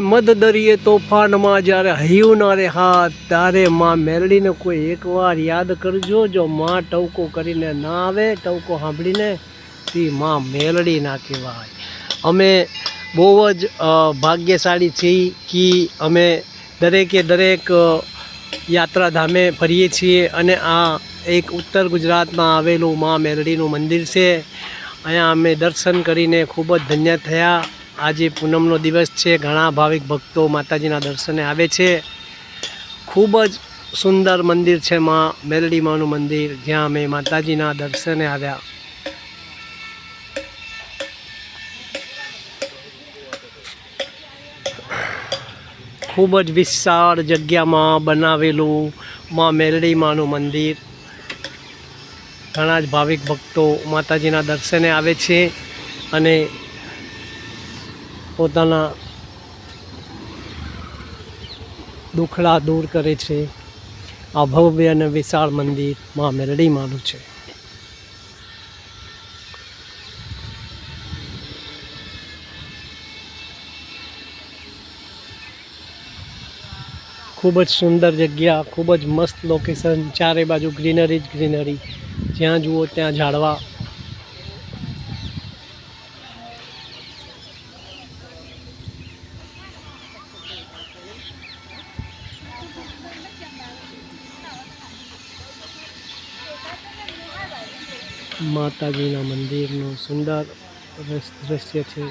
મધદરિયે તોફાનમાં જ્યારે હૈયું ના રે હાથ, ત્યારે માં મેરડીને કોઈ એકવાર યાદ કરજો, જો માં ટવકો કરીને ના આવે, ટવકો સાંભળીને તે માં મેલડી ના કહેવાય. અમે બહુ જ ભાગ્યશાળી છીએ કે અમે દરેકે દરેક યાત્રાધામે ફરીએ છીએ અને આ એક ઉત્તર ગુજરાતમાં આવેલું માં મેરડીનું મંદિર છે. અહીંયા અમે દર્શન કરીને ખૂબ જ ધન્ય થયા. આજે પૂનમનો દિવસ છે. ઘણા ભાવિક ભક્તો માતાજીના દર્શને આવે છે. ખૂબ જ સુંદર મંદિર છે માં મેરડી માનું મંદિર. જ્યાં અમે માતાજીના દર્શને આવ્યા. ખૂબ જ વિશાળ જગ્યામાં બનાવેલું માં મેરડી માનું મંદિર. ઘણા જ ભાવિક ભક્તો માતાજીના દર્શને આવે છે અને પોતાના દુખડા દૂર કરે છે. આ ભવ્ય અને વિશાળ મંદિર મા મેરડી માનું છે. ખૂબ જ સુંદર જગ્યા, ખૂબ જ મસ્ત લોકેશન ચારે બાજુ ગ્રીનરી જ ગ્રીનરી જ્યાં જુઓ ત્યાં ઝાડવા માતાજીના મંદિરનું સુંદર દ્રશ્ય છે.